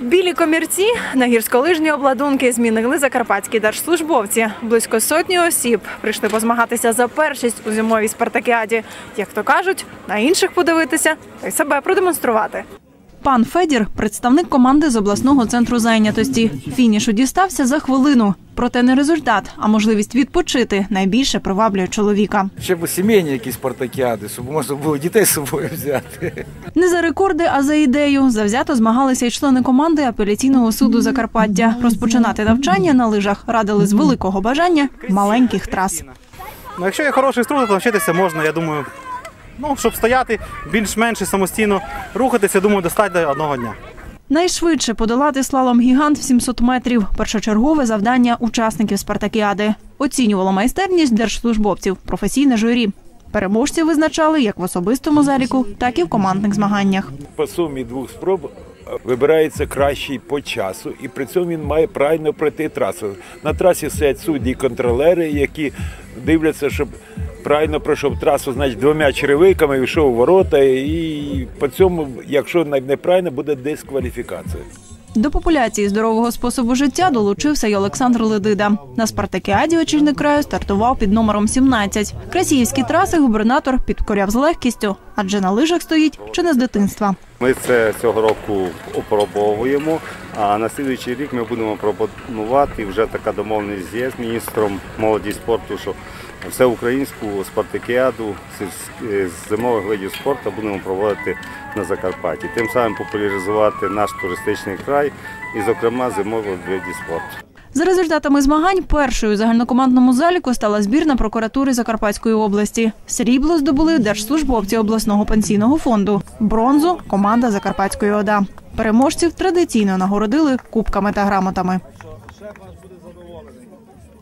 Білі комірці на гірськолижні обладунки змінили закарпатські держслужбовці. Близько сотні осіб прийшли позмагатися за першість у зимовій спартакіаді. Як то кажуть, на інших подивитися та й себе продемонструвати. Пан Федір представник команди з обласного центру зайнятості. Фінішу дістався за хвилину. Проте не результат, а можливість відпочити найбільше приваблює чоловіка. Ще б сімейні якісь спартакіади, щоб можна було дітей з собою взяти. Не за рекорди, а за ідею. Завзято змагалися й члени команди апеляційного суду Закарпаття. Розпочинати навчання на лижах радили з великого бажання маленьких трас. Ну, якщо є хороший інструктор, то навчитися можна, я думаю. Ну, щоб стояти більш-менш самостійно рухатися, думаю, достатньо одного дня. Найшвидше подолати слалом гігант в 700 метрів. Першочергове завдання учасників спартакіади. Оцінювало майстерність держслужбовців, професійне журі. Переможців визначали як в особистому заліку, так і в командних змаганнях. по сумі двох спроб вибирається кращий по часу, і при цьому він має правильно пройти трасу. На трасі сидять судді і контролери, які дивляться, щоб правильно пройшов трасу, значить двома черевиками вийшов у ворота, і по цьому, якщо неправильно, буде дискваліфікація. До популяції здорового способу життя долучився й Олександр Ледида. На спартакіаді очільник краю стартував під номером 17. Красіївські траси губернатор підкоряв з легкістю, адже на лижах стоїть чи не з дитинства. Ми це цього року опробовуємо, а на слідуючий рік ми будемо пропонувати. Вже така домовленість є з міністром молоді і спорту, що всеукраїнську спартакіаду з- зимових видів спорту будемо проводити на Закарпатті. Тим самим популяризувати наш туристичний край і, зокрема, зимові види спорту. За результатами змагань першою у загальнокомандному заліку стала збірна прокуратури Закарпатської області. Срібло здобули держслужбовці обласного пенсійного фонду. Бронзу команда Закарпатської ОДА. Переможців традиційно нагородили кубками та грамотами.